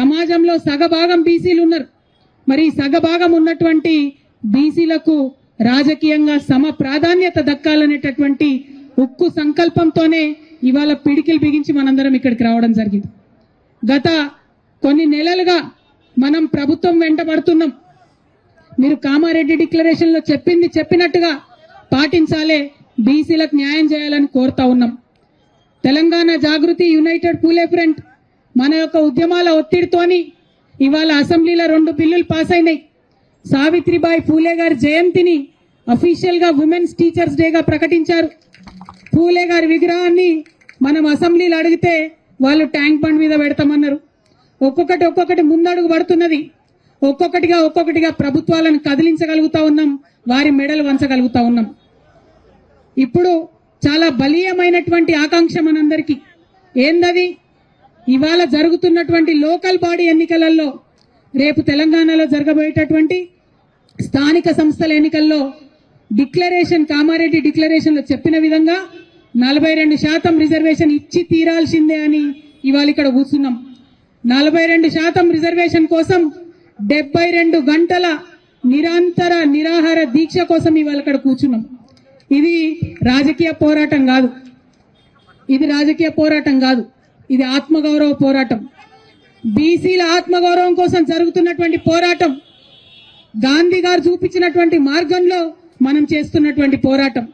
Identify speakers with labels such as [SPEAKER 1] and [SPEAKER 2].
[SPEAKER 1] సమాజంలో సగభాగం బీసీలు ఉన్నారు. మరి సగభాగం ఉన్నటువంటి బీసీలకు రాజకీయంగా సమ ప్రాధాన్యత దక్కాలనేటటువంటి ఉక్కు సంకల్పంతోనే ఇవాళ పిడికిలు బిగించి మనందరం ఇక్కడికి రావడం జరిగింది. గత కొన్ని నెలలుగా మనం ప్రభుత్వం వెంటబడుతున్నాం. మీరు కామారెడ్డి డిక్లరేషన్లో చెప్పింది చెప్పినట్టుగా పాటించాలే బీసీలకు న్యాయం చేయాలని కోరుతా ఉన్నాం. తెలంగాణ జాగృతి యునైటెడ్ పూలే ఫ్రంట్ మన యొక్క ఉద్యమాల ఒత్తిడితోని ఇవాళ అసెంబ్లీలో రెండు బిల్లులు పాస్ అయినాయి. సావిత్రిబాయి పూలే గారి జయంతిని అఫీషియల్గా ఉమెన్స్ టీచర్స్ డేగా ప్రకటించారు. పూలే గారి విగ్రహాన్ని మనం అసెంబ్లీలో అడిగితే వాళ్ళు ట్యాంక్ బండ్ మీద పెడతామన్నారు. ఒక్కొక్కటి ఒక్కొక్కటి ముందడుగు పడుతున్నది. ఒక్కొక్కటిగా ఒక్కొక్కటిగా ప్రభుత్వాలను కదిలించగలుగుతా ఉన్నాం వారి మెడలు వంచగలుగుతా ఉన్నాం. ఇప్పుడు చాలా బలీయమైనటువంటి ఆకాంక్ష మనందరికీ. ఏందది? ఇవాళ జరుగుతున్నటువంటి లోకల్ బాడీ ఎన్నికలలో రేపు తెలంగాణలో జరగబోయేటటువంటి స్థానిక సంస్థల ఎన్నికల్లో డిక్లరేషన్ కామారెడ్డి డిక్లరేషన్లో చెప్పిన విధంగా నలభై రెండు శాతం రిజర్వేషన్ ఇచ్చి తీరాల్సిందే అని ఇవాళ ఇక్కడ కూర్చున్నాం. నలభై రెండు శాతం రిజర్వేషన్ కోసం డెబ్బై రెండు గంటల నిరంతర నిరాహార దీక్ష కోసం ఇవాళ ఇక్కడ కూర్చున్నాం. ఇది రాజకీయ పోరాటం కాదు. ఇది రాజకీయ పోరాటం కాదు. ఇది ఆత్మగౌరవ పోరాటం. బీసీల ఆత్మగౌరవం కోసం జరుగుతున్నటువంటి పోరాటం గాంధీ గారు చూపించినటువంటి మార్గంలో మనం చేస్తున్నటువంటి పోరాటం.